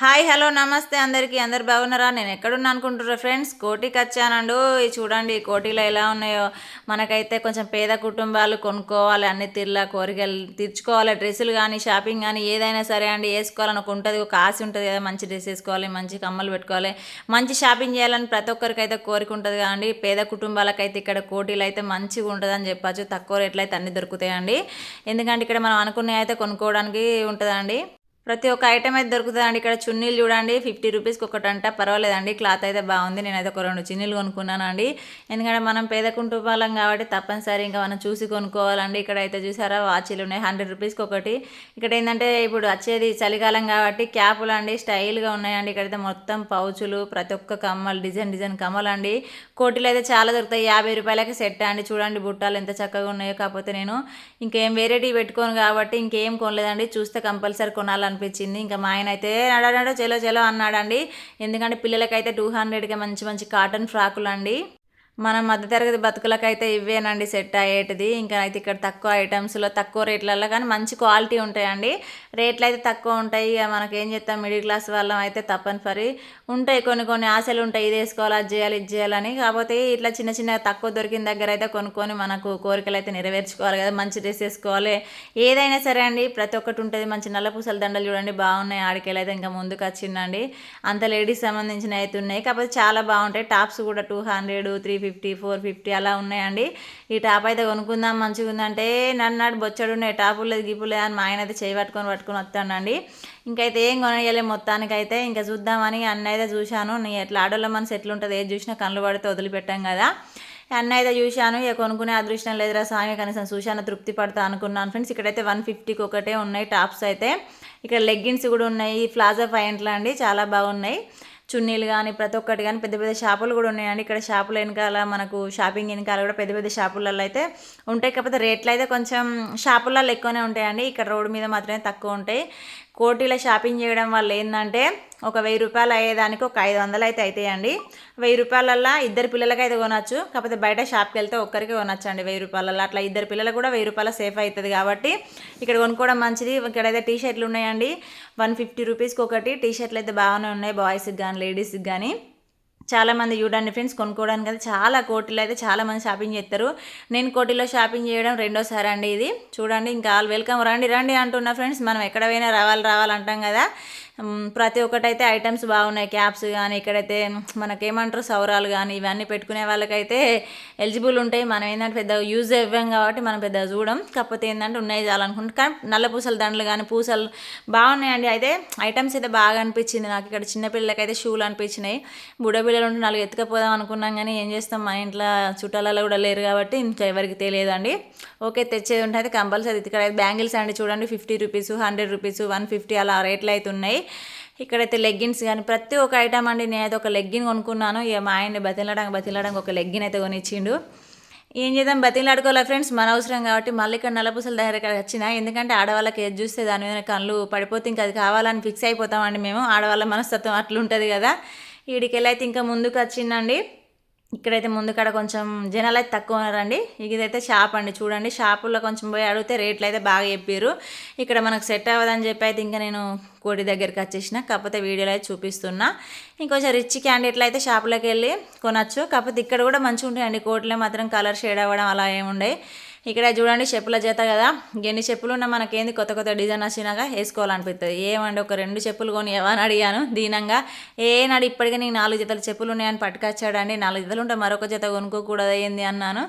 Hi hello నమస్తే అందరికీ. అందరు బాగున్నారా? నేను ఎక్కడున్నా అనుకుంటున్నా ఫ్రెండ్స్? కోటికి వచ్చానండు చూడండి ఈ కోటిలో ఎలా ఉన్నాయో. మనకైతే కొంచెం పేద కుటుంబాలు కొనుక్కోవాలి అన్ని తీర్లా కోరికలు తీర్చుకోవాలి. డ్రెస్సులు కానీ షాపింగ్ కానీ ఏదైనా సరే అండి వేసుకోవాలని ఒక ఉంటుంది ఒక ఆశ ఉంటుంది కదా. మంచి డ్రెస్ వేసుకోవాలి మంచి కమ్మలు పెట్టుకోవాలి మంచి షాపింగ్ చేయాలని ప్రతి ఒక్కరికి అయితే కోరిక ఉంటుంది కదండి. పేద కుటుంబాలకైతే ఇక్కడ కోటీలు అయితే మంచిగా ఉంటుందని చెప్పచ్చు. తక్కువ రేట్లు అయితే అన్ని దొరుకుతాయండి. ఎందుకంటే ఇక్కడ మనం అనుకున్నవి అయితే కొనుక్కోవడానికి ఉంటుందండి. ప్రతి ఒక్క ఐటమ్ అయితే దొరుకుతుందండి. ఇక్కడ చున్నీలు చూడండి ఫిఫ్టీ రూపీస్కి ఒకటి అంట పర్వాలేదండి క్లాత్ అయితే బాగుంది. నేనైతే ఒక రెండు చున్నీలు కొనుక్కున్నానండి. ఎందుకంటే మనం పేద కుటుంబాలం కాబట్టి తప్పనిసరి ఇంకా మనం చూసి కొనుక్కోవాలండి. ఇక్కడ అయితే చూసారా వాచీలు ఉన్నాయి హండ్రెడ్ రూపీస్కి ఒకటి. ఇక్కడ ఏంటంటే ఇప్పుడు వచ్చేది చలికాలం కాబట్టి క్యాపులు అండి స్టైల్గా ఉన్నాయండి. ఇక్కడైతే మొత్తం పౌచులు ప్రతి ఒక్క కమ్మలు డిజైన్ డిజైన్ కమ్మలు అండి కోటీలు అయితే చాలా దొరుకుతాయి. యాభై రూపాయలకి సెట్ అండి. చూడండి బుట్టాలు ఎంత చక్కగా ఉన్నాయో. కాకపోతే నేను ఇంకేం వెరైటీ పెట్టుకోను కాబట్టి ఇంకేం కొనలేదండి. చూస్తే కంపల్సరీ కొనాలని అనిపించింది. ఇంకా మా ఆయన అయితే నడనడు చలో చలో అన్నాడండి. ఎందుకంటే పిల్లలకైతే టూ హండ్రెడ్కి మంచి మంచి కాటన్ ఫ్రాకులు అండి మన మధ్యతరగతి బతుకులకైతే ఇవేనండి సెట్ అయ్యేటిది. ఇంకా అయితే ఇక్కడ తక్కువ ఐటమ్స్లో తక్కువ రేట్లలో కానీ మంచి క్వాలిటీ ఉంటాయండి. రేట్లు అయితే తక్కువ ఉంటాయి. ఇక మనకి ఏం చేస్తాం? మిడిల్ క్లాస్ వాళ్ళం అయితే తప్పనిసరి. ఉంటాయి కొన్ని కొన్ని ఆశలు ఉంటాయి. ఇది వేసుకోవాలి అది చేయాలి ఇది చేయాలని కాకపోతే ఇట్లా చిన్న చిన్న తక్కువ దొరికిన దగ్గర అయితే కొనుక్కొని మనకు కోరికలు అయితే నెరవేర్చుకోవాలి కదా. మంచి డ్రెస్ వేసుకోవాలి. ఏదైనా సరే అండి ప్రతి ఒక్కటి ఉంటుంది. మంచి నల్లపూసల దండలు చూడండి. బాగున్నాయి. ఆడికెళ్ళి అయితే ఇంకా ముందుకు వచ్చిందండి. అంత లేడీస్ సంబంధించిన అయితే ఉన్నాయి. కాకపోతే చాలా బాగుంటాయి. టాప్స్ కూడా two hundred three fifty fifty four fifty అలా ఉన్నాయండి. ఈ టాప్ అయితే కొనుక్కుందాం మంచిగా ఉందంటే నన్నాడు బొచ్చడు ఉన్నాయి టాపులు లేదు గిప్పులు లేదు అని మా ఆయన అయితే చేయి పట్టుకొని పట్టుకొని వస్తానండి ఇంకైతే ఏం కొనయ్యలే మొత్తానికైతే ఇంకా చూద్దామని అన్న అయితే చూశాను. నీ ఎట్లా ఆడోళ్ళ మనసు ఎట్లుంటుంది ఏది చూసినా కళ్ళు పడితే వదిలిపెట్టాం కదా. అన్న అయితే చూశాను ఇక కొనుక్కునే అదృష్టం లేదురా స్వామి కనీసం చూశాను తృప్తి పడతా అనుకున్నాను. ఫ్రెండ్స్ ఇక్కడైతే వన్ ఫిఫ్టీకి ఒకటే ఉన్నాయి టాప్స్ అయితే. ఇక్కడ లెగ్గిన్స్ కూడా ఉన్నాయి ప్లాజా ప్యాంట్లు అండి చాలా బాగున్నాయి. చున్నీలు కానీ ప్రతి ఒక్కటి కానీ పెద్ద పెద్ద షాపులు కూడా ఉన్నాయండి. ఇక్కడ షాపుల వెనకాల మనకు షాపింగ్ వెనకాల కూడా పెద్ద పెద్ద షాపులలో అయితే ఉంటాయి. కాకపోతే రేట్లు అయితే కొంచెం షాపులలో ఎక్కువనే ఉంటాయండి. ఇక్కడ రోడ్డు మీద మాత్రమే తక్కువ ఉంటాయి. కోటిలో షాపింగ్ చేయడం వల్ల ఏంటంటే ఒక వెయ్యి రూపాయలు అయ్యేదానికి ఒక ఐదు వందలు అయితే అవుతాయండి వెయ్యి రూపాయలల్లో ఇద్దరు పిల్లలకి అయితే కొనచ్చు. కాకపోతే బయట షాప్కి వెళ్తే ఒక్కరికి కొనచ్చు అండి వెయ్యి రూపాయలలో అట్లా ఇద్దరు పిల్లలకు కూడా వెయ్యి రూపాయలు సేఫ్ అవుతుంది కాబట్టి ఇక్కడ కొనుక్కోవడం మంచిది. ఇక్కడైతే టీ షర్ట్లు ఉన్నాయండి. వన్ ఫిఫ్టీ రూపీస్కి ఒకటి టీ షర్ట్లు అయితే బాగానే ఉన్నాయి. బాయ్స్కి కానీ లేడీస్కి కానీ చాలామంది చూడండి ఫ్రెండ్స్ కొనుక్కోవడానికి అయితే చాలా కోటిలో అయితే చాలామంది షాపింగ్ చేస్తారు. నేను కోటిలో షాపింగ్ చేయడం రెండోసారి అండి ఇది. చూడండి ఇంకా ఆల్ వెల్కమ్ రండి రండి అంటున్నా ఫ్రెండ్స్. మనం ఎక్కడ పోయినా రావాలి రావాలంటాం కదా. ప్రతి ఒక్కటైతే ఐటమ్స్ బాగున్నాయి క్యాప్స్ కానీ ఇక్కడైతే మనకేమంటారు సౌరాలు కానీ ఇవన్నీ పెట్టుకునే వాళ్ళకైతే ఎలిజిబుల్ ఉంటాయి. మనం ఏంటంటే పెద్ద యూజ్ ఇవ్వం కాబట్టి మనం పెద్ద చూడం. కాకపోతే ఏంటంటే ఉన్నాయి చాలనుకుంటాం. కానీ నల్ల పూసల దండలు కానీ పూసలు బాగున్నాయండి. అయితే ఐటమ్స్ అయితే బాగా అనిపించింది నాకు. ఇక్కడ చిన్నపిల్లలకైతే షూలు అనిపించినాయి. బుడబిల్లలు ఉంటే నాలుగు ఎత్తుకపోదాం అనుకున్నాం కానీ ఏం చేస్తాం? మా ఇంట్లో చుట్టాలలో కూడా లేరు కాబట్టి ఇంకా ఎవరికి తెలియదండి. ఓకే తెచ్చేది ఉంటే అయితే కంపల్సరీ. ఇక్కడ అయితే బ్యాంగిల్స్ అండి చూడండి. Fifty rupees hundred rupees one fifty అలా రేట్లు అయితే ఉన్నాయి. ఇక్కడైతే లెగ్గిన్స్ కానీ ప్రతి ఒక్క ఐటమ్ అండి నేనైతే ఒక లెగ్గిన్ కొనుక్కున్నాను. ఇక మా ఆయన్ని బతిలాడడానికి బతిలాడడానికి ఒక లెగ్గిన్ అయితే కొనిచ్చిండు. ఏం చేద్దాం? బతిలాడుకోవాలి ఫ్రెండ్స్? మన అవసరం కాబట్టి మళ్ళీ ఇక్కడ నలపూసల దగ్గర వచ్చిన. ఎందుకంటే ఆడవాళ్ళకి ఏది చూస్తే దాని మీద కళ్ళు పడిపోతే ఇంకా అది కావాలని ఫిక్స్ అయిపోతామండి మేము. ఆడవాళ్ళ మనస్తత్వం అట్లుంటుంది కదా. వీడికెళ్ళి అయితే ఇంకా ముందుకు వచ్చిందండి. ఇక్కడైతే ముందుకాడ కొంచెం జనాలు అయితే తక్కువ ఉన్నారండి. ఇదైతే షాప్ అండి చూడండి. షాపుల్లో కొంచెం పోయి అడిగితే రేట్లు అయితే బాగా చెప్పారు ఇక్కడ మనకు సెట్ అవ్వదని చెప్పి అయితే ఇంకా నేను కోటి దగ్గరికి వచ్చేసిన. కాకపోతే వీడియోలో అయితే చూపిస్తున్నా. ఇంకొంచెం రిచ్ క్యాండిడేట్లు అయితే షాపులోకి వెళ్ళి కొనచ్చు. కాకపోతే ఇక్కడ కూడా మంచిగా ఉంటాయండి. కోట్లే మాత్రం కలర్ షేడ్ అవ్వడం అలా ఏముండే ఇక్కడ చూడండి చెప్పుల జత కదా. ఎన్ని చెప్పులు ఉన్నా మనకేంది కొత్త కొత్త డిజైన్ వచ్చినాక వేసుకోవాలనిపిస్తుంది ఏమండి ఒక రెండు చెప్పులు కొని ఎవరిని అడిగాను? దీనంగా ఏ నాడు ఇప్పటికే నీకు నాలుగు జతల చెప్పులు ఉన్నాయని పట్టుకొచ్చాడండి. నాలుగు జతలు ఉంటే మరొక జత కొనుక్కోకూడదు ఏంది అన్నాను.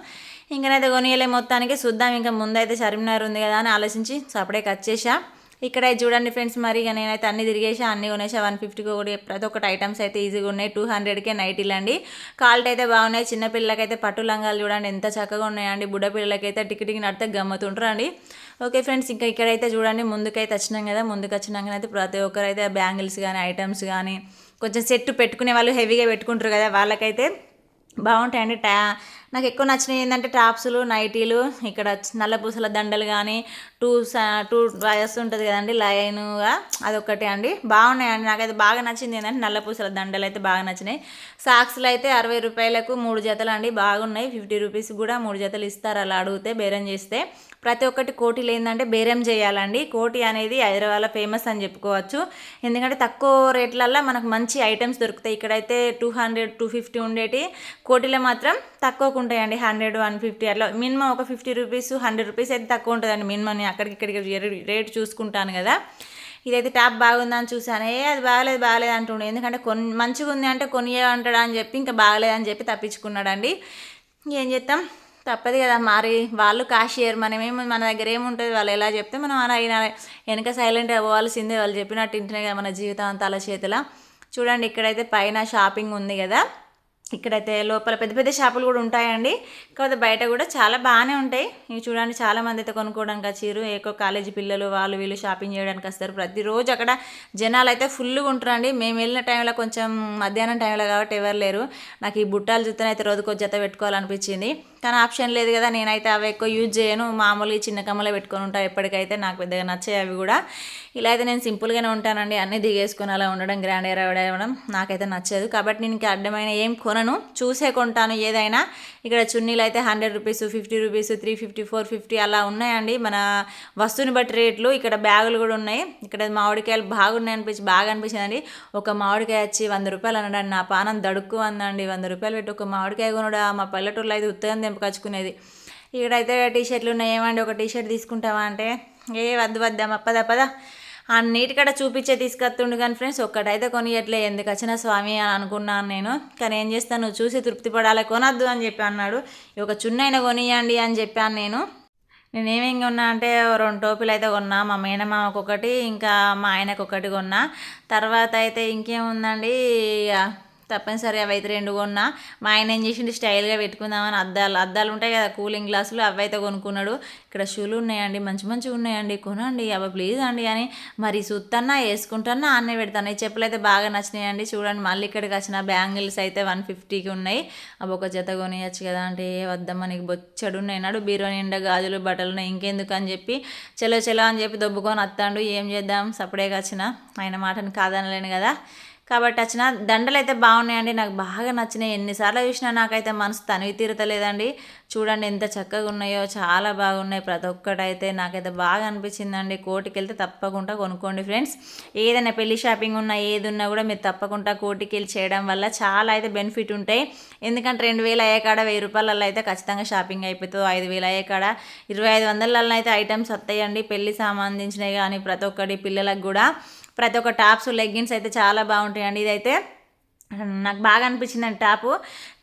ఇంకనైతే కొనియలే మొత్తానికి. చూద్దాం ఇంకా ముందైతే చార్మినార్ ఉంది కదా అని ఆలోచించి సపడే వచ్చేసా ఇక్కడ చూడండి ఫ్రెండ్స్ మరి ఇక నేనైతే అన్ని తిరిగేసా అన్ని కొనేసా వన్ ఫిఫ్టీకి ఒకటి ప్రతి ఒక్కటి ఐటమ్స్ అయితే ఈజీగా ఉన్నాయి. టూ హండ్రెడ్కే నైటీలు అండి. క్వాలిటీ అయితే బాగున్నాయి. చిన్నపిల్లలకైతే పట్టు లంగాలు చూడండి ఎంత చక్కగా ఉన్నాయండి. బుడ్డ పిల్లలకైతే టికెట్కి నడితే గమ్మతుంటారండి ఓకే ఫ్రెండ్స్ ఇంకా ఇక్కడైతే చూడండి ముందుకైతే వచ్చినాం కదా. ముందుకు వచ్చినాకనైతే ప్రతి ఒక్కరైతే బ్యాంగిల్స్ కానీ ఐటమ్స్ కానీ కొంచెం సెట్ పెట్టుకునే వాళ్ళు హెవీగా పెట్టుకుంటారు కదా. వాళ్ళకైతే బాగుంటాయండి. టా నాకు ఎక్కువ నచ్చినవి ఏంటంటే టాప్స్లు నైటీలు ఇక్కడ నల్ల పూసల దండలు కానీ టూ టూ వయస్ ఉంటుంది కదండి లైన్గా అదొకటి అండి. బాగున్నాయండి. నాకైతే బాగా నచ్చింది ఏంటంటే నల్ల పూసల దండలు అయితే బాగా నచ్చినాయి. సాక్స్లు అయితే అరవై రూపాయలకు మూడు జతలు అండి బాగున్నాయి. ఫిఫ్టీ రూపీస్ కూడా మూడు జతలు ఇస్తారు అలా అడిగితే బేరం చేస్తే. ప్రతి ఒక్కటి కోటిలు ఏంటంటే బేరం చేయాలండి. కోటి అనేది హైదరాబాద్లో ఫేమస్ అని చెప్పుకోవచ్చు. ఎందుకంటే తక్కువ రేట్లల్లో మనకు మంచి ఐటమ్స్ దొరుకుతాయి. ఇక్కడైతే టూ హండ్రెడ్ టూ ఫిఫ్టీ ఉండేటి కోటిలో మాత్రం తక్కువకు ఉంటాయండి. హండ్రెడ్ వన్ ఫిఫ్టీ అట్లా. మినిమం ఒక ఫిఫ్టీ రూపీస్ హండ్రెడ్ రూపీస్ అయితే తక్కువ ఉంటుందండి. మినిమం నేను అక్కడికి ఇక్కడికి రేట్ చూసుకుంటాను కదా. ఇదైతే టాప్ బాగుందని చూసాను ఏ అది బాగలేదు బాగలేదు అంటుండే. ఎందుకంటే కొన్ని మంచిగా ఉంది అంటే కొనియే అంటాడా అని చెప్పి ఇంకా బాగలేదని చెప్పి తప్పించుకున్నాడండి. ఏం చేస్తాం తప్పదు కదా మరి. వాళ్ళు కాషియర్ మనమేమో మన దగ్గర ఏముంటుంది? వాళ్ళు ఎలా చెప్తే మనం అలా అయినా వెనక సైలెంట్ అవ్వాల్సిందే వాళ్ళు చెప్పినట్టు ఇంటనే కదా మన జీవితం అంతా అలా చేతిలో. చూడండి ఇక్కడైతే పైన షాపింగ్ ఉంది కదా. ఇక్కడైతే లోపల పెద్ద పెద్ద షాపులు కూడా ఉంటాయండి. కాకపోతే బయట కూడా చాలా బాగానే ఉంటాయి. ఇవి చూడండి చాలా మంది అయితే కొనుక్కోవడానికి వచ్చారు. ఏకో కాలేజీ పిల్లలు వాళ్ళు వీళ్ళు షాపింగ్ చేయడానికి వస్తారు. ప్రతిరోజు అక్కడ జనాలు అయితే ఫుల్గా ఉంటారండి. మేము వెళ్ళిన టైంలో కొంచెం మధ్యాహ్నం టైంలో కాబట్టి ఎవరు లేరు. నాకు ఈ బుట్టాలు చూస్తేనే అయితే రోజుకో జత పెట్టుకోవాలనిపించింది. కానీ ఆప్షన్ లేదు కదా నేనైతే అవి ఎక్కువ యూజ్ చేయను. మామూలుగా చిన్న కమ్మలే పెట్టుకొని ఉంటాను ఎప్పటికైతే నాకు పెద్దగా నచ్చాయి అవి కూడా ఇలా అయితే నేను సింపుల్గానే ఉంటానండి. అన్నీ దిగేసుకుని అలా ఉండడం గ్రాండ్ అవ్వడం నాకైతే నచ్చదు. కాబట్టి నేను అడ్డమైన ఏం కొనను. చూసే కొంటాను ఏదైనా. ఇక్కడ చున్నీలు అయితే hundred rupees fifty rupees three fifty four fifty అలా ఉన్నాయండి. మన వస్తువుని బట్టి రేట్లు. ఇక్కడ బ్యాగులు కూడా ఉన్నాయి. ఇక్కడ మామిడికాయలు బాగున్నాయి అనిపించి బాగా అనిపించిందండి. ఒక మామిడికాయ వచ్చి వంద రూపాయలు అనడండి. నా పానం దడుక్కు అందండి. వంద రూపాయలు పెట్టి ఒక మామిడికాయ కొనడా? మా పల్లెటూరులో అయితే ఉత్తగం తెంపుకొచ్చుకునేది. ఇక్కడైతే టీ షర్ట్లు ఉన్నాయి ఏమండి ఒక టీ షర్ట్ తీసుకుంటావా అంటే ఏ వద్దు వద్దాం పద పద. అన్నిటికడ చూపించే తీసుకొస్తుండు కానీ ఫ్రెండ్స్ ఒక్కటైతే కొనియట్లే. ఎందుకు వచ్చిన స్వామి అని అనుకున్నాను నేను. కానీ ఏం చేస్తాను నువ్వు చూసి తృప్తి పడాలి కొనద్దు అని చెప్పి అన్నాడు. ఒక చున్నైనా కొనియండి అని చెప్పాను నేను. నేను ఏమేమి కొన్నా అంటే రెండు టోపీలు అయితే కొన్నా. మా మేనమామకు ఒకటి ఇంకా మా ఆయనకు ఒకటి కొన్నా. తర్వాత అయితే ఇంకేముందండి తప్పనిసరి అవి అయితే రెండు కొన్నా. మా ఆయన ఏం చేసిండు స్టైల్గా పెట్టుకుందామని అద్దాలు అద్దాలు ఉంటాయి కదా కూలింగ్ గ్లాసులు అవి అయితే కొనుక్కున్నాడు. ఇక్కడ షూలు ఉన్నాయండి మంచి మంచిగా ఉన్నాయండి కొనండి. అవి ప్లీజ్ అండి అని మరి సుత్తన్నా వేసుకుంటున్నా అన్నీ పెడతాను. ఈ చెప్పులు అయితే బాగా నచ్చినాయండి చూడండి. మళ్ళీ ఇక్కడికి వచ్చిన బ్యాంగిల్స్ అయితే వన్ ఫిఫ్టీకి ఉన్నాయి. అవి ఒక జత కొనియచ్చు కదా అంటే ఏ వద్దమ్మా నీకు బొచ్చడు ఉన్నాయి. నాడు బీరో నిండా గాజులు బట్టలు ఉన్నాయి. ఇంకెందుకు అని చెప్పి చలో చలో అని చెప్పి దొబ్బుకొని వస్తాడు ఏం చేద్దాం? సపడేగా వచ్చిన. ఆయన మాటను కాదనలేను కదా. కాబట్టి వచ్చిన దండలు అయితే బాగున్నాయండి. నాకు బాగా నచ్చినాయి. ఎన్నిసార్లు చూసినా నాకైతే మనసు తనివి తీరతలేదండి. చూడండి ఎంత చక్కగా ఉన్నాయో చాలా బాగున్నాయి. ప్రతి ఒక్కటి అయితే నాకైతే బాగా అనిపించిందండి. కోటికి వెళ్తే తప్పకుండా కొనుక్కోండి ఫ్రెండ్స్. ఏదైనా పెళ్ళి షాపింగ్ ఉన్నా ఏది ఉన్నా కూడా మీరు తప్పకుండా కోటికి వెళ్ళి చేయడం వల్ల చాలా అయితే బెనిఫిట్ ఉంటాయి. ఎందుకంటే రెండు వేలు అయ్యే కాడ వెయ్యి రూపాయలలో అయితే ఖచ్చితంగా షాపింగ్ అయిపోతుంది. ఐదు వేలు అయ్యే కాడ ఇరవై ఐదు వందలలో అయితే ఐటమ్స్ వస్తాయండి. పెళ్ళి సంబంధించినవి కానీ ప్రతి ఒక్కటి పిల్లలకు కూడా. ప్రతి ఒక్క టాప్స్ లెగ్గిన్స్ అయితే చాలా బాగుంటాయండి. ఇదైతే నాకు బాగా అనిపించిందండి టాపు.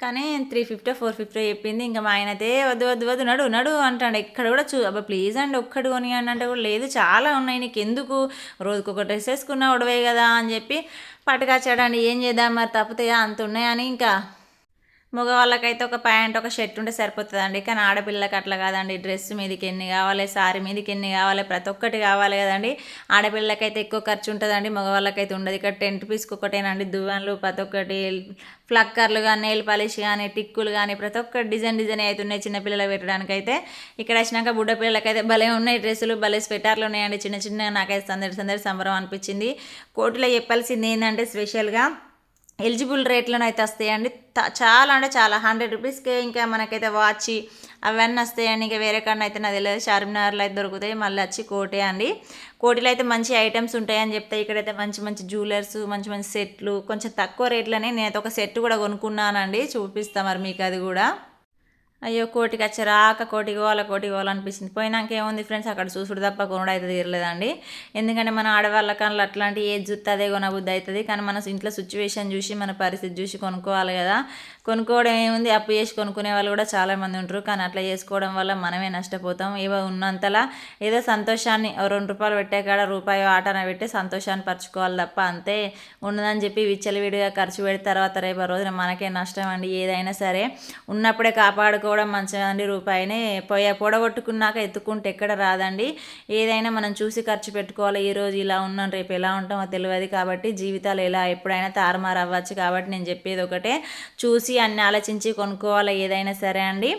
కానీ త్రీ ఫిఫ్టీ ఫోర్ ఫిఫ్టీ చెప్పింది. ఇంకా మా ఆయన అయితే వద్దు వద్దు వద్దు నడు నడు అంటాడు. ఇక్కడ కూడా చూ అబ్బా ప్లీజ్ అండి ఒక్కడు కొని అని అంటే కూడా లేదు. చాలా ఉన్నాయి. నీకు ఎందుకు? రోజుకు ఒక డ్రెస్ వేసుకున్నా ఉడవే కదా అని చెప్పి పట్టుకొచ్చాడండి. ఏం చేద్దాం మరి? తప్పితే అంత ఉన్నాయని ఇంకా మగవాళ్ళకైతే ఒక ప్యాంట్ ఒక షర్ట్ ఉంటే సరిపోతుందండి. కానీ ఆడపిల్లకి అట్లా కాదండి. డ్రెస్ మీదకి ఎన్ని కావాలి సారీ మీదకి ఎన్ని కావాలి ప్రతి ఒక్కటి కావాలి కదండి. ఆడపిల్లకైతే ఎక్కువ ఖర్చు ఉంటుందండి. మగవాళ్ళకైతే ఉండదు. ఇక్కడ టెంట్ పీస్కి ఒకటేనండి. దువ్వన్లు ప్రతి ఒక్కటి ఫ్లక్కర్లు కానీ నెయిల్ పాలిష్ కానీ టిక్కులు కానీ ప్రతి ఒక్క డిజైన్ డిజైన్ అవుతున్నాయి చిన్నపిల్లలు పెట్టడానికి అయితే ఇక్కడ వచ్చినాక బుడ్డ పిల్లలకైతే భలే ఉన్నాయి డ్రెస్సులు. భలే స్వెటర్లు ఉన్నాయండి. చిన్న చిన్న నాకైతే సందడి సందడి సంబరం అనిపించింది. కోటిలో చెప్పాల్సింది ఏంటంటే స్పెషల్గా ఎలిజిబుల్ రేట్లను అయితే వస్తాయండి చాలా అంటే చాలా. హండ్రెడ్ రూపీస్కే ఇంకా మనకైతే వాచ్ అవన్నీ వస్తాయండి. ఇంకా వేరే కాడ అయితే నాకు తెలియదు. చార్మినార్లో అయితే దొరుకుతాయి. మళ్ళీ వచ్చి కోటే అండి. కోటిలో అయితే మంచి ఐటమ్స్ ఉంటాయని చెప్తే ఇక్కడైతే మంచి మంచి జ్యువెలర్స్ మంచి మంచి సెట్లు కొంచెం తక్కువ రేట్లనే నేనైతే ఒక సెట్ కూడా కొనుక్కున్నానండి. చూపిస్తాను మరి మీకు అది కూడా. అయ్యో కోటికి వచ్చి రాక కోటికి పోవాలి కోటికి పోవాలనిపించింది పోయినాక ఏముంది ఫ్రెండ్స్ అక్కడ చూసుడు తప్ప కొనుడు అయితే తీరలేదండి. ఎందుకంటే మన ఆడవాళ్ళ కన్నా అట్లాంటి ఏ జుత్తు అదే కొనబుద్ధి అవుతుంది. కానీ మన ఇంట్లో సిచ్యువేషన్ చూసి మన పరిస్థితి చూసి కొనుక్కోవాలి కదా. కొనుక్కోవడం ఏముంది? అప్పు చేసి కొనుక్కునే వాళ్ళు కూడా చాలామంది ఉంటారు. కానీ అట్లా చేసుకోవడం వల్ల మనమే నష్టపోతాం. ఏవో ఉన్నంతలా ఏదో సంతోషాన్ని రెండు రూపాయలు పెట్టే కాడ రూపాయి ఆటన పెట్టి సంతోషాన్ని పరచుకోవాలి తప్ప అంతే ఉన్నదని చెప్పి విచ్చలవిడిగా ఖర్చు పెడిన తర్వాత రేపు రోజున మనకే నష్టం అండి. ఏదైనా సరే ఉన్నప్పుడే కాపాడుకో కూడా మంచిదండి రూపాయిని. పొయ్య పొడగొట్టుకున్నాక ఎత్తుకుంటే ఎక్కడ రాదండి. ఏదైనా మనం చూసి ఖర్చు పెట్టుకోవాలి. ఈరోజు ఇలా ఉన్నాం రేపు ఎలా ఉంటామో తెలియదు కాబట్టి జీవితాలు ఎలా ఎప్పుడైనా తారుమారు అవ్వచ్చు కాబట్టి నేను చెప్పేది ఒకటే. చూసి అన్ని ఆలోచించి కొనుక్కోవాలి ఏదైనా సరే అండి.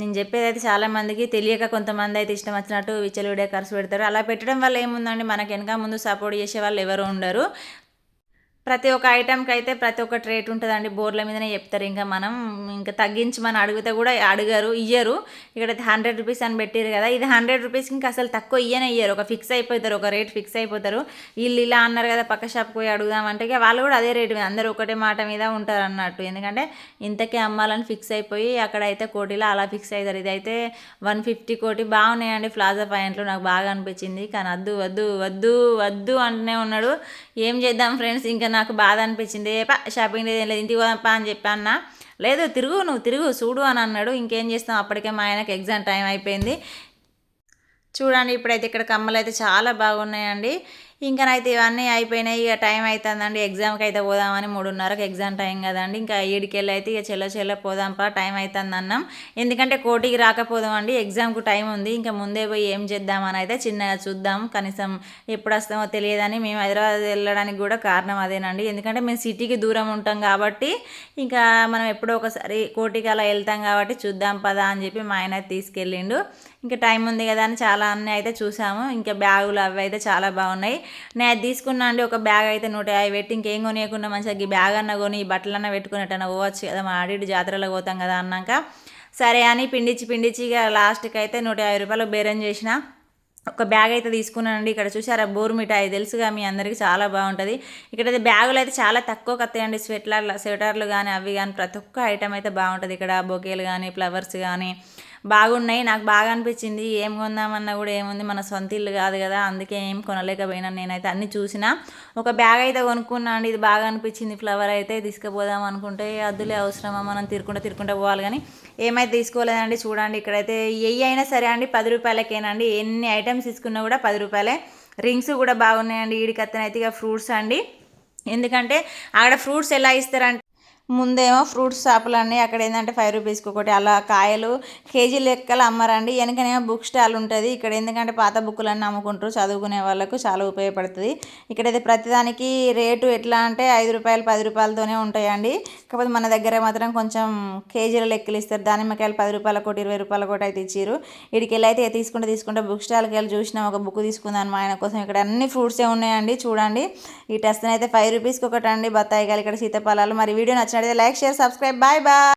నేను చెప్పేది అయితే చాలామందికి తెలియక కొంతమంది అయితే ఇష్టం వచ్చినట్టు విచ్చలుడే ఖర్చు పెడతారు. అలా పెట్టడం వల్ల ఏముందండి? మనకి వెనక ముందు సపోర్ట్ చేసే వాళ్ళు ఎవరు ఉండరు. ప్రతి ఒక్క ఐటెంకి అయితే ప్రతి ఒక్కటి రేట్ ఉంటుందండి. బోర్ల మీదనే చెప్తారు. ఇంకా మనం ఇంకా తగ్గించి మనం అడిగితే కూడా అడగరు ఇయ్యరు. ఇక్కడ హండ్రెడ్ రూపీస్ అని పెట్టారు కదా. ఇది హండ్రెడ్ రూపీస్కి ఇంకా అసలు తక్కువ ఇయ్యనే ఇయ్యరు. ఒక ఫిక్స్ అయిపోతారు. ఒక రేట్ ఫిక్స్ అయిపోతారు. వీళ్ళు ఇలా అన్నారు కదా పక్క షాప్కి పోయి అడుగుదామంటే అంటే వాళ్ళు కూడా అదే రేటు మీద అందరూ ఒకటే మాట మీద ఉంటారు అన్నట్టు. ఎందుకంటే ఇంతకే అమ్మాలని ఫిక్స్ అయిపోయి అక్కడ అయితే కోటిలో అలా ఫిక్స్ అవుతారు ఇదైతే వన్ ఫిఫ్టీ కోటి బాగున్నాయండి ప్లాజా పాయింట్లో. నాకు బాగా అనిపించింది. కానీ వద్దు వద్దు వద్దు వద్దు అంటూనే ఉన్నాడు. ఏం చేద్దాం ఫ్రెండ్స్? ఇంకా నాకు బాధ అనిపించింది. ఏ పా షాపింగ్ లేదు ఇంటికి పోదాంపా అని చెప్పాన్న లేదు తిరుగు నువ్వు తిరుగు చూడు అని అన్నాడు. ఇంకేం చేస్తాం? అప్పటికే మా ఆయనకు ఎగ్జామ్ టైం అయిపోయింది. చూడండి ఇప్పుడైతే ఇక్కడ కమ్మలు అయితే చాలా బాగున్నాయండి. ఇంకనైతే ఇవన్నీ అయిపోయినాయి. ఇక టైం అవుతుందండి ఎగ్జామ్కి అయితే పోదామని మూడున్నరకు ఎగ్జామ్ టైం కదండి. ఇంకా ఏడుకి అయితే ఇక చెల్ల చెల్ల పోదాంపా టైం అవుతుంది అన్నాం ఎందుకంటే కోటికి రాకపోదాం అండి ఎగ్జామ్కు టైం ఉంది. ఇంకా ముందే పోయి ఏం చేద్దామని అయితే చిన్నగా చూద్దాం. కనీసం ఎప్పుడు వస్తామో తెలియదని మేము హైదరాబాద్ వెళ్ళడానికి కూడా కారణం అదేనండి. ఎందుకంటే మేము సిటీకి దూరం ఉంటాం కాబట్టి ఇంకా మనం ఎప్పుడో ఒకసారి కోటికి అలా వెళ్తాం కాబట్టి చూద్దాం పదా అని చెప్పి మా ఆయన తీసుకెళ్ళిండు. ఇంకా టైం ఉంది కదా అని చాలా అన్నీ అయితే చూసాము. ఇంకా బ్యాగులు అవి అయితే చాలా బాగున్నాయి. నేను అది తీసుకున్నా అండి ఒక బ్యాగ్ అయితే నూట యాభై పెట్టి ఇంకేం కొనియకుండా మంచిగా ఈ బ్యాగ్ అన్న కొని ఈ బట్టలన్న పెట్టుకునేటన్నా పోవచ్చు కదా మా ఆడి జాతరలో పోతాం కదా అన్నాక. సరే అని పిండిచ్చి పిండిచ్చి ఇక లాస్ట్కి అయితే నూట యాభై రూపాయలు బేరం చేసిన. ఒక బ్యాగ్ అయితే తీసుకున్నానండి ఇక్కడ చూసారా బోర్ మిఠాయి తెలుసుగా మీ అందరికీ చాలా బాగుంటుంది. ఇక్కడైతే బ్యాగులు అయితే చాలా తక్కువ కత్తాయండి. స్వెట్లర్లు స్వెటర్లు కానీ అవి కానీ ప్రతి ఒక్క ఐటమ్ అయితే బాగుంటుంది. ఇక్కడ బొకేలు కానీ ఫ్లవర్స్ కానీ బాగున్నాయి నాకు బాగా అనిపించింది. ఏం కొందామన్నా కూడా ఏముంది మన సొంత ఇల్లు కాదు కదా అందుకే ఏం కొనలేకపోయినా నేనైతే అన్ని చూసిన. ఒక బ్యాగ్ అయితే కొనుక్కున్నా అండి ఇది బాగా అనిపించింది. ఫ్లవర్ అయితే తీసుకుపోదాం అనుకుంటే అద్దులే అవసరమా? మనం తిరుకుంటా తిరుకుంటా పోవాలి కానీ ఏమైతే తీసుకోలేదండి చూడండి. ఇక్కడైతే ఏ అయినా సరే అండి పది రూపాయలకేనండి ఎన్ని ఐటమ్స్ తీసుకున్నా కూడా పది రూపాయలే. రింగ్స్ కూడా బాగున్నాయండి ఈడికత్తనైతే ఇక ఫ్రూట్స్ అండి. ఎందుకంటే అక్కడ ఫ్రూట్స్ ఎలా ఇస్తారంటే ముందేమో ఫ్రూట్స్ షాపులు అన్నీ అక్కడ ఏంటంటే ఫైవ్ రూపీస్కి ఒకటి. అలా కాయలు కేజీ లెక్కలు అమ్మరండి. వెనకనేమో బుక్ స్టాల్ ఉంటుంది. ఇక్కడ ఎందుకంటే పాత బుక్కులన్నీ అమ్ముకుంటారు. చదువుకునే వాళ్ళకు చాలా ఉపయోగపడుతుంది. ఇక్కడైతే ప్రతిదానికి రేటు ఎట్లా అంటే ఐదు రూపాయలు పది రూపాయలతోనే ఉంటాయండి. కాకపోతే మన దగ్గర మాత్రం కొంచెం కేజీల లెక్కలు ఇస్తారు. దానిమ్మకాయలు పది రూపాయల కోటి ఇరవై రూపాయల కోటి అయితే ఇచ్చారు ఇక్కడికి వెళ్ళి అయితే తీసుకుంటే తీసుకుంటే బుక్ స్టాల్కి వెళ్ళి చూసినాం. ఒక బుక్ తీసుకుందాను మా ఆయన కోసం. ఇక్కడ అన్ని ఫ్రూట్సే ఉన్నాయండి. చూడండి. ఈ టెస్ట్ అయితే ఫైవ్ రూపీస్కి ఒకటి అండి బత్తాయికాయలు ఇక్కడ సీతాఫలాలు. మరి వీడియో నచ్చినట్లయితే like share subscribe. Bye bye.